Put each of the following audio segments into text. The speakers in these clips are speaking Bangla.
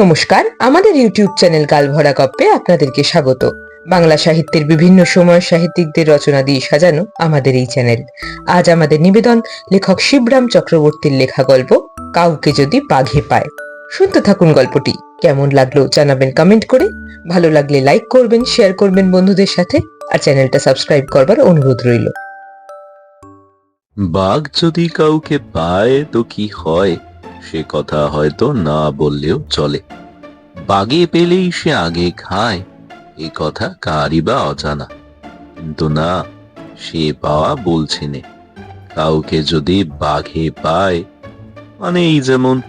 নমস্কার, আমাদের ইউটিউব চ্যানেল গালভরা গপ্পে আপনাদেরকে স্বাগত। বাংলা সাহিত্যের বিভিন্ন সময় সাহিত্যিকদের রচনা দিয়ে সাজানো আমাদের এই চ্যানেল। আজ আমাদের নিবেদন লেখক শিবরাম চক্রবর্তীর লেখা গল্প, কাউকে যদি বাঘে পায়। শুনতে থাকুন গল্পটি, কেমন লাগল জানাবেন কমেন্ট করে। ভালো লাগলে লাইক করবেন শেয়ার করবেন বন্ধুদের সাথে, আর চ্যানেলটা সাবস্ক্রাইব করবার অনুরোধ রইল। বাঘ যদি কাউকে পায়, তো কি হয়? সে কথা হয়তো না বললেও চলে। বাগে পেলেই সে আগে খায়, এ কথা কারই বা অজানা। কিন্তু না, সে পাওয়া বলছে নে। কাউকে যদি বাঘে পায় মানে এই যেমন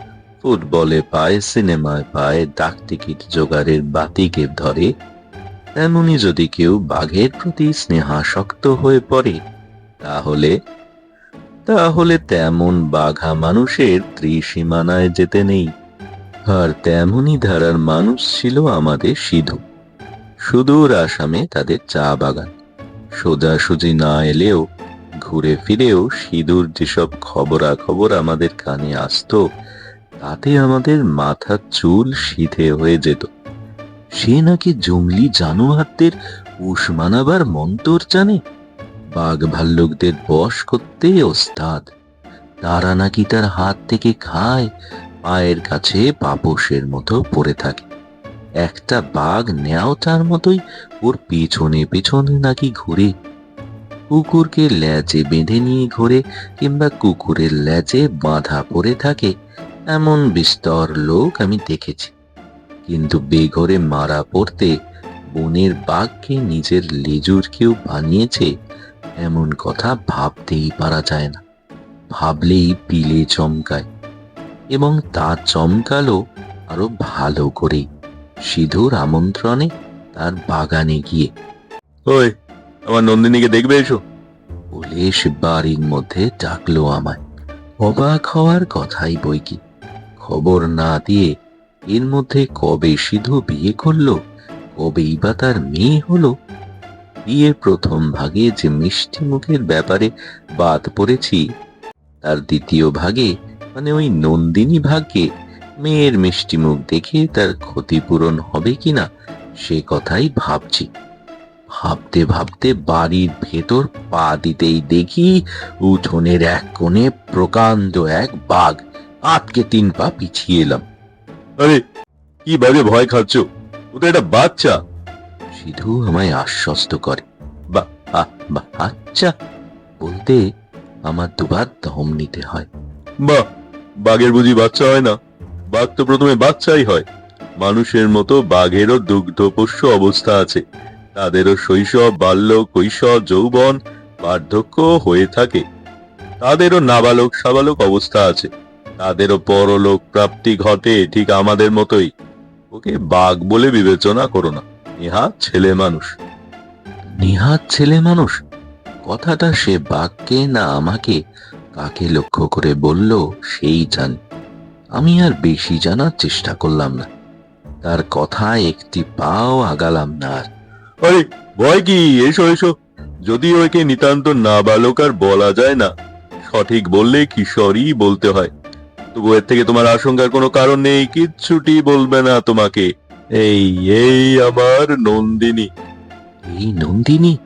ফুটবলে পায়, সিনেমায় পায়, ডাক টিকিট জোগাড়ের বাতিকে ধরে, তেমনি যদি কেউ বাঘের প্রতি স্নেহাসক্ত হয়ে পড়ে, তাহলে তাহলে তেমন বাঘা মানুষের ত্রিসীমানায় যেতে নেই। আর তেমনই ধারার মানুষ ছিল আমাদের সিধু। সুদূর আসামে তাদের চা বাগান। সোজাসুজি না এলেও, ঘুরে ফিরেও সিঁদুর যেসব খবরাখবর আমাদের কানে আসতো, তাতে আমাদের মাথার চুল সিধে হয়ে যেত। সে নাকি জঙ্গলি জানোয়ারদের উষ মানাবার মন্তর জানে? বাঘ ভাল্লুকদের বশ করতে ওস্তাদ। তারা নাকি তার হাত থেকে খায়, পায়ের কাছে পাপসের মতো পড়ে থাকে। একটা বাঘ নেওয়াটার মতোই, ওর পিছনে পিছনে নাকি ঘুরে। কুকুরকে ল্যাচে বেঁধে নিয়ে ঘোরে কিংবা কুকুরের ল্যাচে বাঁধা পড়ে থাকে, এমন বিস্তর লোক আমি দেখেছি। কিন্তু বেঘরে মারা পড়তে বনের বাঘকে নিজের লেজুর কেউ বানিয়েছে এমন কথা ভাবতেই পারা যায় না। ভাবলেই পিলে চমকায় এবং তা চমকালো আরও ভালো করে। সিধুর আমন্ত্রণে তার বাগানে গিয়ে ওই আমার নন্দিনীকে দেখবে এসো। বলে সে বাড়ির মধ্যে ডাকলো আমায়। অবাক হওয়ার কথাই বই কি। খবর না দিয়ে এর মধ্যে কবে সিধু বিয়ে করল কবেই বা তার মেয়ে হলো বিয়ের প্রথম ভাগে যে মিষ্টি মুখের ব্যাপারে বাদ পড়েছি, তার দ্বিতীয় ভাগে মানে ওই নন্দিনী ভাগ্যে, মেয়ের মিষ্টি মুখ দেখে তার ক্ষতিপূরণ হবে কিনা, সে কথাই ভাবছি। ভাবতে ভাবতে বাড়ির ভেতর পা দিতেই দেখি উঠোনের এক কোণে প্রকাণ্ড এক বাঘ, আটকে তিন পা পিছিয়ে এলাম। আরে, কি বাজে ভয় খাচ্ছ? ও তো একটা বাচ্চা। সিধু আমায় আশ্বস্ত করে। আচ্ছা। বলতে আমার দুবার দম নিতে হয়। বা বাঘের বুঝি বাচ্চা হয় না? বাঘ তো প্রথমে বাচ্চাই হয়। মানুষের মতো বাঘেরও দুগ্ধ দুগ্ধপোষ্য অবস্থা আছে। তাদেরও শৈশব বাল্য কৈশোর, যৌবন বার্ধক্য হয়ে থাকে। তাদেরও নাবালক, সাবালক অবস্থা আছে। তাদেরও পরলোক প্রাপ্তি ঘটে ঠিক আমাদের মতোই। ওকে বাঘ বলে বিবেচনা করো না। নেহাত ছেলে মানুষ। নেহাত ছেলে মানুষ? কথাটা সে বাক্যে না আমাকে কাকে লক্ষ্য করে বলল সেই জানি। আমি আর বেশি জানার চেষ্টা করলাম না। তার কথা একটি পাও আগালাম না আর। আরে, ভয় কি? এসো এসো। যদি ওকে নিতান্ত নাবালক আর বলা যায় না, সঠিক বললে কিশোরই বলতে হয়। তবু এর থেকে তোমার আশঙ্কার কোনো কারণ নেই, কিচ্ছুটি বলবে না তোমাকে। এই এই আমার নন্দিনী। এই নন্দিনী?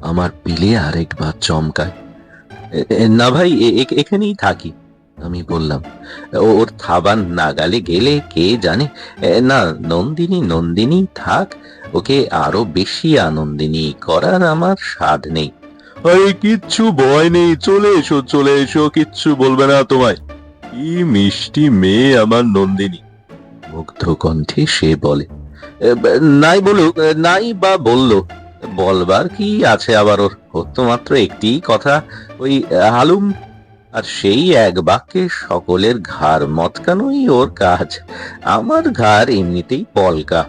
আমার পিলে আরেকবার চমকায়। না ভাই এখানেই থাকি আমি বললাম। ওর থাবার নাগালে গেলে কে জানে? এ, না নন্দিনী নন্দিনী থাক ওকে আরও বেশি আনন্দিনী করার আমার স্বাদ নেই। আরে কিচ্ছু ভয় নেই চলে এসো চলে এসো কিচ্ছু বলবে না তোমায়। কি মিষ্টি মেয়ে আমার নন্দিনী। মুগ্ধ কণ্ঠে সে বলে নাই বলুক নাই বা বলল, বলবার কি আছে আবার ওর? ওর মাত্র একটি কথা, ওই হালুম। আর সেই এক বাক্যে সকলের ঘাড় মতকানোই ওর কাজ। আমার ঘাড় এমনিতেই পলকা।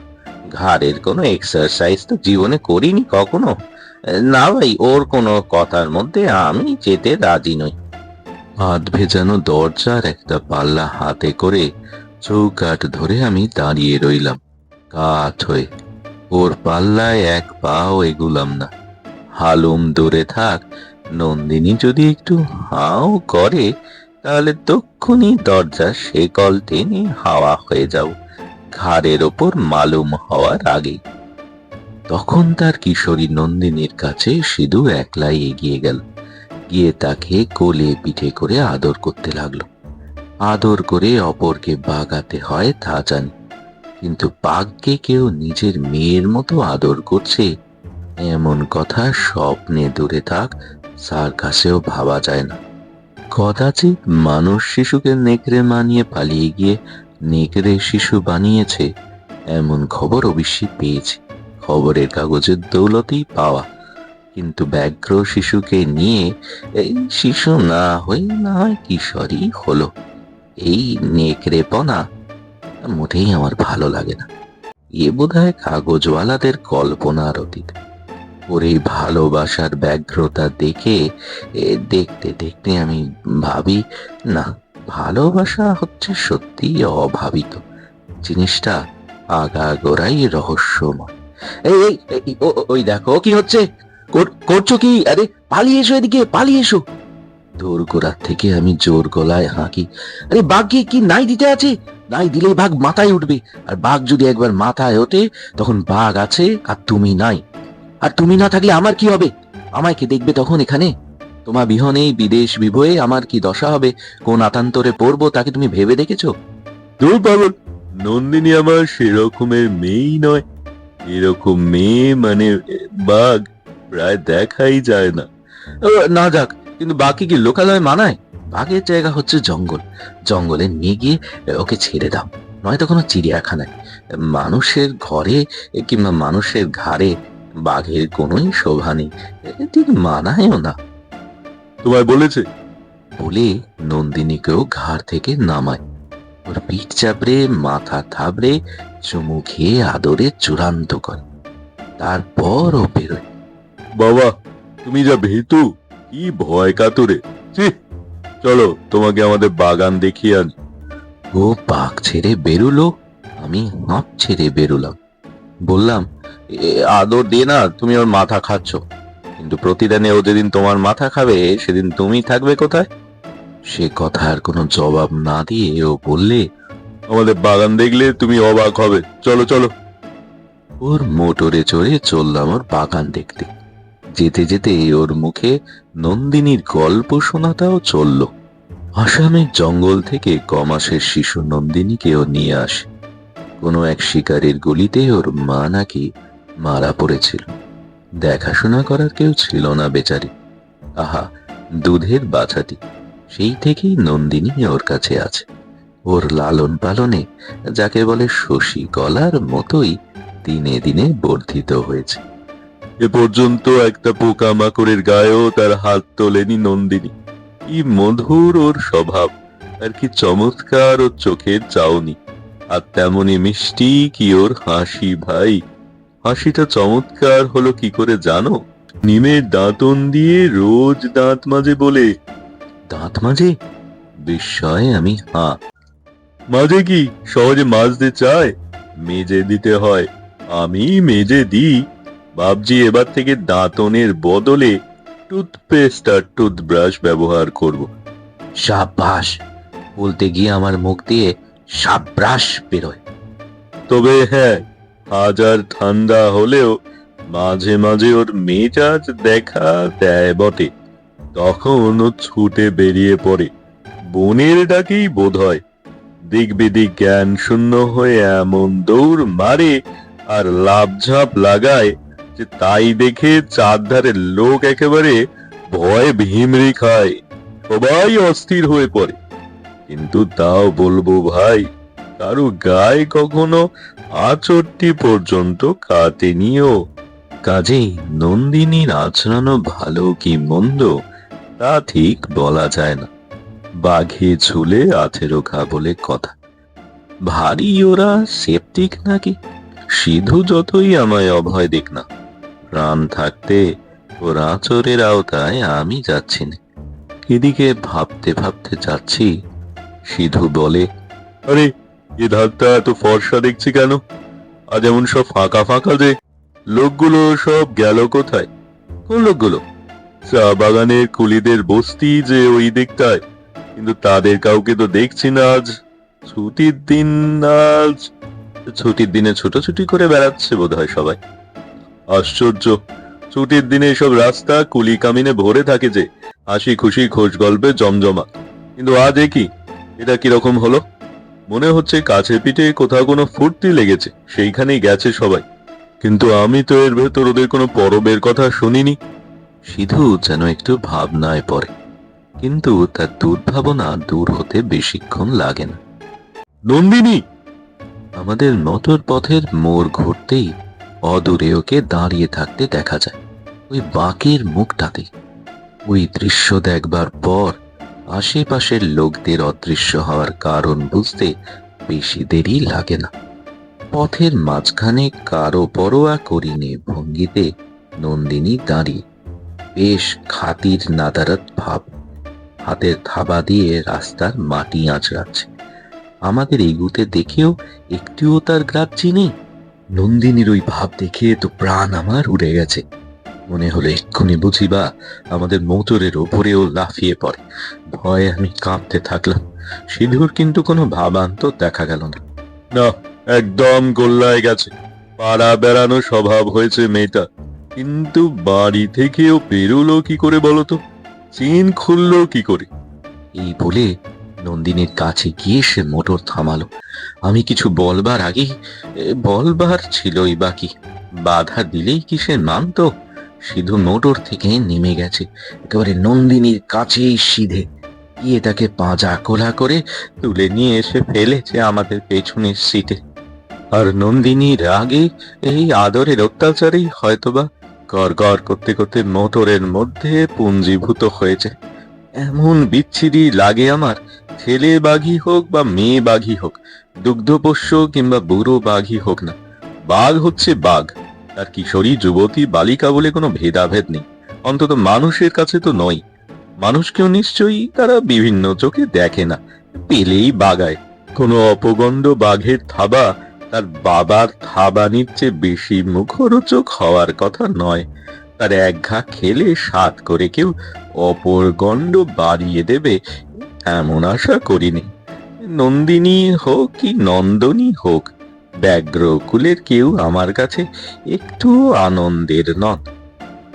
ঘাড়ের কোনো এক্সারসাইজ তো জীবনে করিনি কখনো। না ভাই, ওর কোনো কথার মধ্যে আমি যেতে রাজি নই। হাত ভেজানো দরজার একটা পাল্লা হাতে করে চৌকাঠ ধরে আমি দাঁড়িয়ে রইলাম, কাঠ হয়ে। ওর পাল্লায় এক পাও এগুলাম না। হালুম দূরে থাক, নন্দিনী যদি একটু হাও করে, তাহলে তক্ষুনি দরজা শেকল টেনে হাওয়া হয়ে যাও, ঘাড়ের ওপর মালুম হওয়ার আগেই। তখন তার কিশোরী নন্দিনীর কাছে সিধু একলাই এগিয়ে গেল। গিয়ে তাকে কোলে পিঠে করে আদর করতে লাগল। আদর করে অপরকে বাগাতে হয় তা জানি কিন্তু বাঘকে কেউ নিজের মেয়ের মতো আদর করছে, এমন কথা স্বপ্নে দূরে থাক সার্কাসেও ভাবা যায় না। কদাচিৎ মানুষ শিশুকে নেকড়ে মানিয়ে পালিয়ে গিয়ে নেকড়ে শিশু বানিয়েছে, এমন খবর অবশ্যই পেয়েছে। খবরের কাগজের দৌলতেই পাওয়া। কিন্তু ব্যাঘ্র শিশুকে নিয়ে এই শিশু না হয়ে না কিশোরই হলো? এই নেকড়েপনা মোটেই আমার ভালো লাগে না। এ বোধহয় কাগজওয়ালাদের কল্পনার অতীত। ওর এই ভালোবাসার ব্যগ্রতা দেখে দেখতে দেখতে আমি ভাবি, না, ভালোবাসা হচ্ছে সত্যি অভাবিত। জিনিসটা আগাগোড়াই রহস্যময়। এই ওই দেখো, কি হচ্ছে? কর- করছ কি? আরে, পালিয়ে এসো এদিকে, পালিয়ে এসো। দোরগোড়ার থেকে আমি জোর গলায় হাঁকি। আরে বাঘকে কি নাই দিতে আছে? নাই দিলে বাঘ মাথায় উঠবে। আর বাঘ যদি একবার মাথায় ওঠে তখন বাঘ আছে আর তুমি নাই। আর তুমি না থাকলে আমার কি হবে? আমায় কে দেখবে তখন এখানে? তোমার বিহনেই বিদেশ বিভয়ে আমার কি দশা হবে? কোন আতান্তরে পড়ব তাকে তুমি ভেবে দেখেছ? দূর পাগল নন্দিনী আমার সেরকমের মেয়েই নয়। এরকম মেয়ে মানে বাঘ প্রায় দেখাই যায় না। না যাক কিন্তু বাকি কি লোকালয় মানায়? বাঘের জায়গা হচ্ছে জঙ্গল। জঙ্গলে নিয়ে গিয়ে ওকে ছেড়ে দাও। নয়তো কোনো চিড়িয়াখানায়। মানুষের ঘরে কিংবা মানুষের ঘাড়ে বাঘের কোনোই শোভা নেই। ঠিক মানায়ও না। তোমায় বলেছে? বলে নন্দিনীকেও ঘাড় থেকে নামায়। ওর পিঠ চাপড়ে মাথা থাবড়ে চুমু খেয়ে আদরে চূড়ান্ত করে। তারপর ও বেরোয়। বাবা তুমি যা ভীতু। কি ভয় কাতুরে? চলো তোমাকে আমাদের বাগান দেখিয়ে আনি। ও পাক ছেড়ে বেরুলো? আমি হাঁপ ছেড়ে বেরুলাম। বললাম "এ, আদর দিয়ে না তুমি ওর মাথা খাচ্ছ। কিন্তু প্রতিদানে ও যেদিন তোমার মাথা খাবে সেদিন তুমি থাকবে কোথায়? সে কথার কোনো জবাব না দিয়ে ও বললে আমাদের বাগান দেখলে তুমি অবাক হবে। চলো চলো। ওর মোটরে চড়ে চললাম ওর বাগান দেখতে। যেতে যেতে ওর মুখে নন্দিনীর গল্প শোনাটাও চলল। আসামের জঙ্গল থেকে কমাসের শিশু নন্দিনীকেও নিয়ে আসে। কোনো এক শিকারের গলিতে ওর মা নাকি মারা পড়েছিল। দেখাশোনা করার কেউ ছিল না বেচারি। আহা, দুধের বাছাটি। সেই থেকেই নন্দিনী ওর কাছে আছে। ওর লালন পালনে, যাকে বলে শশী গলার মতোই দিনে দিনে বর্ধিত হয়েছে। এ পর্যন্ত একটা পোকামাকড়ের গায়েও তার হাত তোলেনি নন্দিনী। কি মধুর ওর স্বভাব, আর কি চমৎকার ওর চোখের চাউনি। আর তেমনি মিষ্টি কি ওর হাসি ভাই। হাসিটা চমৎকার হলো কি করে জানো? নিমের দাঁতন দিয়ে রোজ দাঁত মাজে বলে, দাঁত মাঝে? বিস্ময়ে আমি, হা। মাঝে কি? সহজে মাজতে চায়? মেজে দিতে হয়। আমি মেজে দিই। ভাবছি এবার থেকে দাঁতনের বদলে টুথপেস্ট আর টুথব্রাশ ব্যবহার করব। সাব্বাস বলতে গিয়ে আমার মুখ দিয়ে সাব্রাস বেরোয়। তবে হ্যাঁ হাজার ঠান্ডা হলেও মাঝে মাঝে ওর মেজাজ দেখা দেয় বটে। তখন ও ছুটে বেরিয়ে পড়ে। বনের ডাকেই বোধ হয় দিক বিদিক জ্ঞান শূন্য হয়ে এমন দৌড় মারে আর লাভঝাপ লাগায় যে তাই দেখে চারধারের লোক একেবারে ভয়ে ভিমরি খায়। সবাই অস্থির হয়ে পড়ে। কিন্তু তাও বলব ভাই, কারও গায়ে কখনো আচরটি পর্যন্ত কাটেনিও কাজেই নন্দিনীর আচরণও ভালো কি মন্দ, তা ঠিক বলা যায় না। বাঘে ঝুলে আঠেরো খা বলে কথা। ভারী ওরা সেপটিক নাকি? সিধু যতই আমায় অভয় দেখ না। প্রাণ থাকতে ওর আচরের আওতায় আমি যাচ্ছি না। এদিকে ভাবতে ভাবতে যাচ্ছি, সিধু বলে, আরে, এ ধারটা এত ফর্সা দেখছি কেন? আজ এমন সব ফাঁকা ফাঁকা যে লোকগুলো সব গেল কোথায়? কোন লোকগুলো? চা বাগানের কুলিদের বস্তি যে ওই দিকটায়। কিন্তু তাদের কাউকে তো দেখছি না আজ। ছুটির দিন আজ ছুটির দিনে ছুটোছুটি করে বেড়াচ্ছে বোধহয় সবাই। আশ্চর্য। ছুটির দিনে এসব রাস্তা কুলি কামিনে ভরে থাকে যে হাসি খুশি খোঁজ গল্পে জমজমা কিন্তু আজ কি? এটা কীরকম হলো? মনে হচ্ছে কাছে পিঠে কোথাও কোনো ফুর্তি লেগেছে, সেইখানেই গেছে সবাই। কিন্তু আমি তো এর ভেতর ওদের কোনো পরবের কথা শুনিনি। সিধু যেন একটু ভাবনায় পড়ে। কিন্তু তার দুর্ভাবনা দূর হতে বেশিক্ষণ লাগে না। নন্দিনী! আমাদের মোটর পথের মোড় ঘুরতেই অদূরে ওকে দাঁড়িয়ে থাকতে দেখা যায়। ওই বাঁকের মুখটাতে। ওই দৃশ্য দেখবার পর আশেপাশের লোকদের অদৃশ্য হওয়ার কারণ বুঝতে বেশি দেরি লাগে না। পথের মাঝখানে কারও পরোয়া করিনে ভঙ্গিতে নন্দিনী দাঁড়িয়ে। বেশ খাতির নাদারত ভাব। হাতের থাবা দিয়ে রাস্তার মাটি আঁচড়াচ্ছে। আমাদের এগুতে দেখেও একটিও তার গ্রাহ্যি নেই। নন্দিনীর ওই ভাব দেখে তো প্রাণ আমার উড়ে গেছে। মনে হলো এক্ষুনি বুঝিবা আমাদের মোটরের ওপরেও লাফিয়ে পড়ে। ভয়ে আমি কাঁপতে থাকলাম। সিধুর কিন্তু কোনো ভাবান্ত দেখা গেল না। না, একদম গোল্লায় গেছে। পাড়া বেড়ানো স্বভাব হয়েছে মেয়েটা। কিন্তু বাড়ি থেকেও বেরোলো কি করে বলতো চিন খুললো কি করে? এই বলে নন্দিনীর কাছে গিয়ে সে মোটর থামালো। আমি কিছু বলবার আগেই বলবার ছিলই বাকি বাধা দিলেই কি সে মানতো? সিধু মোটর থেকে নেমে গেছে, একেবারে নন্দিনীর কাছেই সিধে। গিয়ে তাকে পাঁজা কোলা করে তুলে নিয়ে এসে ফেলেছে আমাদের পেছনের সিটে। আর নন্দিনীর আগে এই আদরের অত্যাচারেই হয়তোবা গড় করতে করতে মোটরের মধ্যে পুঞ্জীভূত হয়েছে। এমন বিচ্ছিরি লাগে আমার ছেলে বাঘই হোক বা মেয়ে বাঘই হোক দুগ্ধপোষ্য কিংবা বুড়ো বাঘই হোক না, বাঘ হচ্ছে বাঘ। তার কিশোরী, যুবতী, বালিকা বলে কোনো ভেদাভেদ নেই। অন্তত মানুষের কাছে তো নয়। মানুষকেও নিশ্চয়ই তারা বিভিন্ন চোখে দেখে না, পেলেই বাগায়। কোনো অপগণ্ড বাঘের থাবা তার বাবার থাবানির চেয়ে বেশি মুখরোচক হওয়ার কথা নয়। তার এক ঘা খেলে সাত করে কেউ অপর গণ্ড বাড়িয়ে দেবে এমন আশা করিনি। নন্দিনী হোক কি নন্দনী হোক ব্যাঘ্রকুলের কেউ আমার কাছে একটু আনন্দের নন।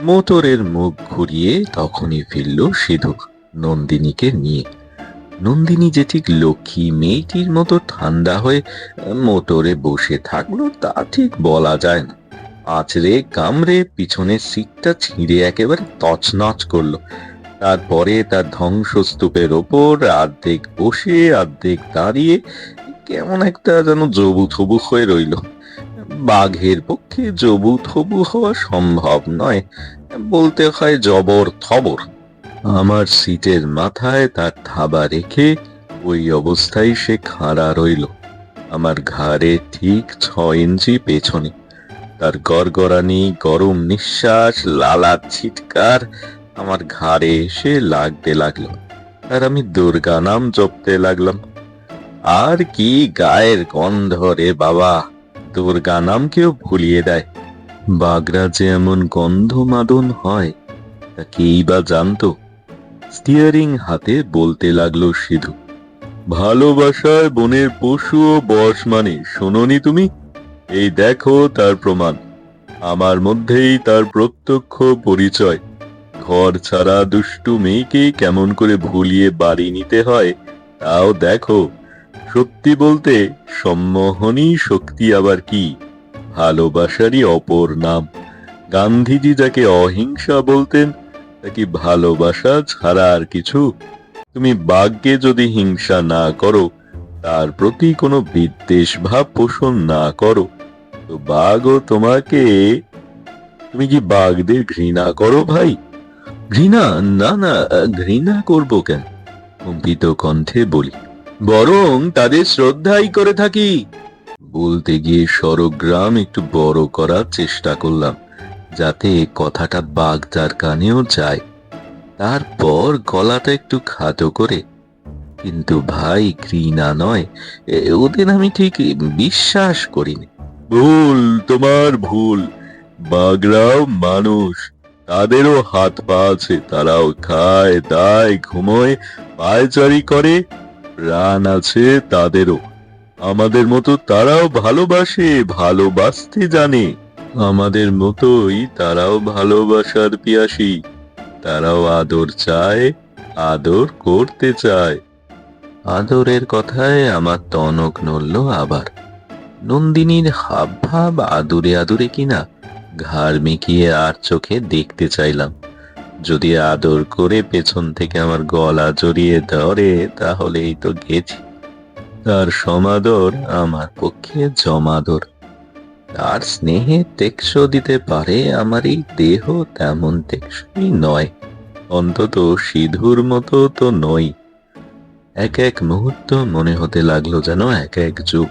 মোটরের মুখ ঘুরিয়ে তখনই ফিরল সিধু নন্দিনীকে নিয়ে। নন্দিনী যে ঠিক লক্ষ্মী মেয়েটির মতো ঠান্ডা হয়ে মোটরে বসে থাকল তা ঠিক বলা যায় না। আছড়ে কামড়ে পিছনের সিটটা ছিঁড়ে একেবারে তছনছ করল। তারপরে তার ধ্বংসস্তূপের ওপর অর্ধেক বসে অর্ধেক দাঁড়িয়ে কেমন একটা যেন জবু থবু হয়ে রইল। বাঘের পক্ষে জবু থবু হওয়া সম্ভব নয়। বলতে হয় জবর থবর। আমার সিটের মাথায় তার থাবা রেখে ওই অবস্থায় সে খাড়া রইল। আমার ঘাড়ে ঠিক ছ ইঞ্চি পেছনে। তার গড়গড়ানি, গরম নিঃশ্বাস, লালা ছিটকার আমার ঘাড়ে এসে লাগতে লাগল। আর আমি দুর্গা নাম জপতে লাগলাম। আর কি গায়ের গন্ধ রে বাবা, দুর্গা নামকেও ভুলিয়ে দেয়। বাগরা যে এমন গন্ধ মাদন হয়, তা কেই বা জানতো? স্টিয়ারিং হাতে বলতে লাগল সিধু। ভালোবাসায় বনের পশু ও বস মানে শোনোনি তুমি? এই দেখো তার প্রমাণ। আমার মধ্যেই তার প্রত্যক্ষ পরিচয়। ঘর ছাড়া দুষ্টু মেয়েকে কেমন করে ভুলিয়ে বাড়ি নিতে হয়, তাও দেখো। সত্যি বলতে, সম্মোহনী শক্তি আবার কি? ভালোবাসারই অপর নাম। গান্ধীজি যাকে অহিংসা বলতেন তা কি ভালোবাসা ছাড়া আর কিছু? তুমি বাঘকে যদি হিংসা না করো, তার প্রতি কোনো বিদ্বেষ ভাব পোষণ না করো। তো বাঘও তোমাকে। তুমি কি বাঘদের ঘৃণা করো ভাই? ঘৃণা? না না ঘৃণা করব কেন? কম্পিত কণ্ঠে বলি, বরং তাদের শ্রদ্ধাই করে থাকি। বলতে গিয়ে সরগ্রাম একটু বড় করার চেষ্টা করলাম, যাতে কথাটা বাঘ তার কানেও যায়। তারপর গলাটা একটু খাটো করে, কিন্তু ভাই, ঘৃণা নয় ওদের আমি ঠিক বিশ্বাস করিনি। ভুল, তোমার ভুল। বাঘরাও মানুষ তাদেরও হাত পা আছে, তারাও খায়, দায়, ঘুমোয়, পায়চারি করে, প্রাণ আছে তাদেরও। আমাদের মতো তারাও ভালোবাসে, ভালোবাসতে জানে। আমাদের মতোই তারাও ভালোবাসার পিয়াসী। তারাও আদর চায়, আদর করতে চায়। আদরের কথায় আমার তনক নড়ল আবার। নন্দিনীর হাব ভাব আদুরে আদুরে কিনা ঘাড় মিকিয়ে আর চোখে দেখতে চাইলাম। যদি আদর করে পেছন থেকে আমার গলা জড়িয়ে ধরে তাহলেই তো গেছি। তার সমাদর আমার পক্ষে জমাদর। তার স্নেহে টেকসো দিতে পারে, আমার এই দেহ তেমন টেকসই নয়। অন্তত সিধুর মতো তো নই। এক এক মুহূর্ত মনে হতে লাগল যেন এক এক যুগ।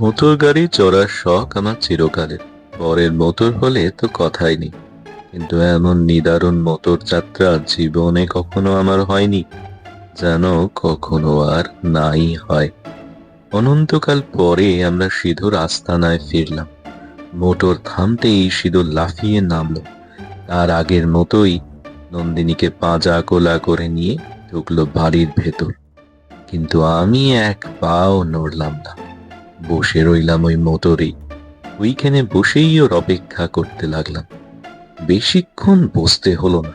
মোটর গাড়ি চড়ার শখ আমার চিরকালের। পরের মোটর হলে তো কথাই নেই। কিন্তু এমন নিদারুণ মোটর যাত্রা জীবনে কখনো আমার হয়নি, যেন কখনো আর নাই হয়। অনন্তকাল পরে আমরা সিধুর আস্তানায় ফিরলাম। মোটর থামতেই সিধু লাফিয়ে নামল। তার আগের মতোই নন্দিনীকে পাঁজা কোলা করে নিয়ে ঢুকলো বাড়ির ভেতর। কিন্তু আমি এক পাও নড়লাম না। বসে রইলাম ওই মোটরেই। ওইখানে বসেই ওর অপেক্ষা করতে লাগলাম। বেশিক্ষণ বসতে হলো না।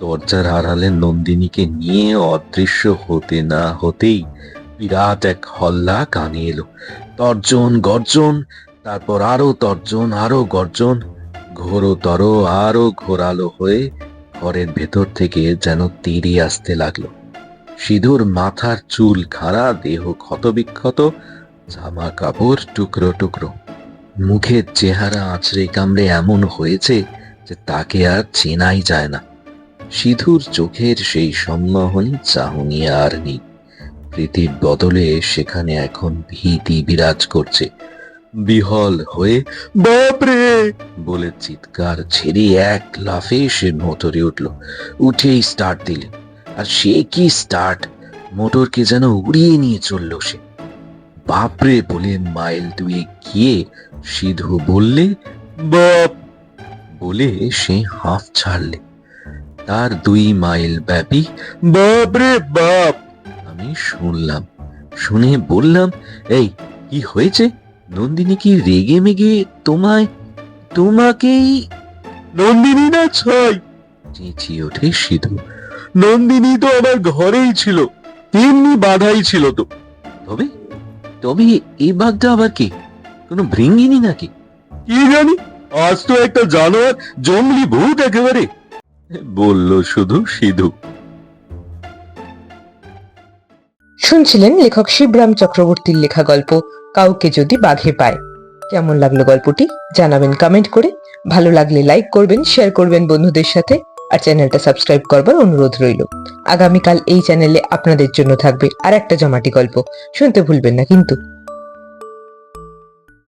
দরজার আড়ালে নন্দিনীকে নিয়ে অদৃশ্য হতে না হতেই বিরাট এক হল্লা কানে এলো। তর্জন, গর্জন, তারপর আরও তর্জন, আরও গর্জন, ঘোরতর, আরও ঘোরালো হয়ে ঘরের ভেতর থেকে যেন তীরে আসতে লাগল। সিঁদুর, মাথার চুল, খাড়া, দেহ ক্ষতবিক্ষত, জামা কাপড়, টুকরো টুকরো। মুখের চেহারা আঁচড়ে কামড়ে এমন হয়েছে যে তাকে আর চেনাই যায় না। সিধুর চোখের সেই সম্মোহনী চাহনি আর নেই। প্রীতির বদলে সেখানে এখন ভীতি বিরাজ করছে। বিহল হয়ে, বাপরে! বলে চিৎকার ছেড়ে এক লাফে সে মোটরে উঠল। উঠেই স্টার্ট দিলে। আর সে কি স্টার্ট মোটরকে যেন উড়িয়ে নিয়ে চলল সে। বাপরে বলে মাইল দুয়ে গিয়ে সিধু বললে, বাপ! বলে সে হাঁফ ছাড়লে। তার দুই মাইল ব্যাপী, বাপরে বাপ! আমি শুনলাম। শুনে বললাম, এই, কি হয়েছে? নন্দিনী কি রেগে মেগে তোমায়, তোমাকেই নন্দিনী না ছয় চেঁচিয়ে ওঠে সিধু। নন্দিনী তো আমার ঘরেই ছিল তেমনি বাধাই ছিল তো। তবে তবে এই বাঘটা আবার কি? কোনো ভৃঙ্গিনী নাকি? কি জানি? আজ তো একটা জানোয়ার জঙ্গলি ভূত একেবারে। বলল শুধু সিধু। শুনছিলেন লেখক শিবরাম চক্রবর্তীর লেখা গল্প কাউকে যদি বাঘে পায়। কেমন লাগল গল্পটি? জানাবেন কমেন্ট করে। ভালো লাগলে লাইক করবেন শেয়ার করবেন বন্ধুদের সাথে। আর চ্যানেলটা সাবস্ক্রাইব করবার অনুরোধ রইল। আগামীকাল এই চ্যানেলে আপনাদের জন্য থাকবে আর একটা জমাটি গল্প। শুনতে ভুলবেন না কিন্তু।